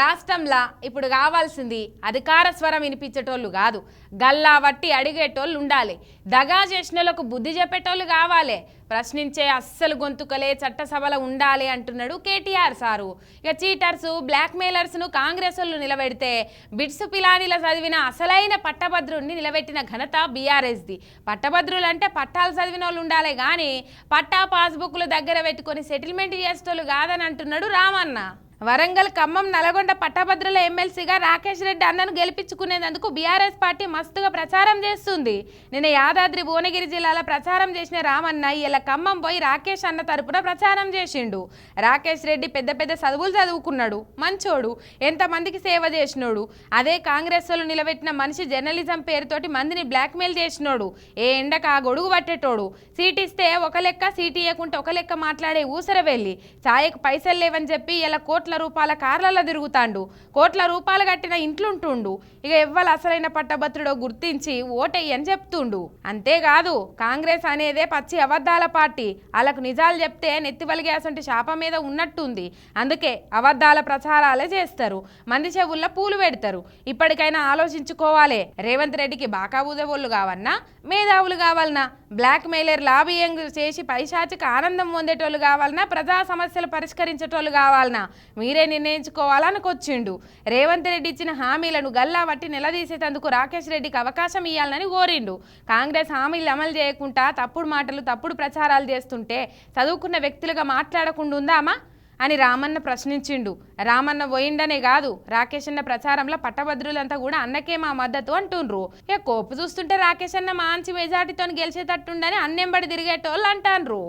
రాష్ట్రంలో ఇప్పుడు కావాల్సింది అధికార స్వరం వినిపించేటోళ్ళు కాదు. గల్లా వట్టి అడిగేటోళ్ళు ఉండాలి. దగా చేసినోళ్ళకు బుద్ధి చెప్పేటోళ్ళు కావాలి. ప్రశ్నించే అస్సలు గొంతుకలే చట్టసభలో ఉండాలి అంటున్నాడు కేటీఆర్ సారు. ఇక చీటర్స్ బ్లాక్మెయిలర్స్ను కాంగ్రెస్ వాళ్ళు నిలబెడితే బిట్స్ పిలానీల చదివిన అసలైన పట్టభద్రుడిని నిలబెట్టిన ఘనత బీఆర్ఎస్ది. పట్టభద్రులు అంటే పట్టాలు చదివిన వాళ్ళు ఉండాలి కానీ పట్టా పాస్బుక్లు దగ్గర పెట్టుకొని సెటిల్మెంట్ చేసేటోళ్ళు కాదని అంటున్నాడు రామన్న. వరంగల్ ఖమ్మం నల్గొండ పట్టభద్రుల ఎమ్మెల్సీగా రాకేష్ రెడ్డి అన్నను గెలిపించుకునేందుకు బీఆర్ఎస్ పార్టీ మస్తుగా ప్రచారం చేస్తుంది. నిన్న యాదాద్రి భువనగిరి జిల్లాలో ప్రచారం చేసిన రామన్న ఇలా ఖమ్మం పోయి రాకేష్ అన్న తరపున ప్రచారం చేసిండు. రాకేష్ రెడ్డి పెద్ద పెద్ద చదువులు చదువుకున్నాడు. మంచోడు. ఎంతమందికి సేవ చేసినోడు? అదే కాంగ్రెస్ వాళ్ళు నిలబెట్టిన మనిషి జర్నలిజం పేరుతోటి మందిని బ్లాక్మెయిల్ చేసినోడు. ఏ ఎండకు ఆ గొడుగు పట్టేటోడు? సీట్ ఇస్తే ఒక లెక్క సీట్ ఇవ్వకుంటే ఒక లెక్క మాట్లాడే ఊసర వెళ్ళి ఛాయకు పైసలు లేవని చెప్పి ఇలా కోట్ల కోట్ల రూపాయల కార్లలో తిరుగుతాండు. కోట్ల రూపాయలు కట్టిన ఇంట్లుంటుండు. ఇక ఎవ్వరు అసలైన పట్టభద్రుడో గుర్తించి ఓటెయ్యని చెప్తుండు. అంతేకాదు కాంగ్రెస్ అనేదే పచ్చి అబద్ధాల పార్టీ. వాళ్ళకు నిజాలు చెప్తే నెత్తివలిగేసంటి శాపం మీద ఉన్నట్టుంది. అందుకే అబద్ధాల ప్రచారాలే చేస్తారు. మంది చెవుల్లో పూలు పెడతారు. ఇప్పటికైనా ఆలోచించుకోవాలి. రేవంత్ రెడ్డికి బాకా ఊదేవోళ్ళు కావన్నా మేధావులు కావాలన్నా బ్లాక్ మెయిలర్ లాబియింగ్ చేసి పైశాచిక ఆనందం పొందేటోళ్ళు కావాలన్నా ప్రజా సమస్యలు పరిష్కరించేటోళ్ళు కావాలన్నా మీరే నిర్ణయించుకోవాలనుకొచ్చిండు. రేవంత్ రెడ్డి ఇచ్చిన హామీలను గల్లా పట్టి నిలదీసేటందుకు రాకేష్ రెడ్డికి అవకాశం ఇవ్వాలని కోరిండు. కాంగ్రెస్ హామీలు అమలు చేయకుండా తప్పుడు మాటలు తప్పుడు ప్రచారాలు చేస్తుంటే చదువుకున్న వ్యక్తులుగా మాట్లాడకుండా ఉందామా అని రామన్న ప్రశ్నించిండు. రామన్న పోయిండనే కాదు రాకేష్ అన్న ప్రచారంలో పట్టభద్రులంతా కూడా అన్నకే మా మద్దతు అంటుండ్రు. ఇక కోపు చూస్తుంటే రాకేష్ అన్న మంచి మెజార్టీతో గెలిచేటట్టుండని అన్నెంబడి తిరిగేటోళ్ళు అంటాన్రు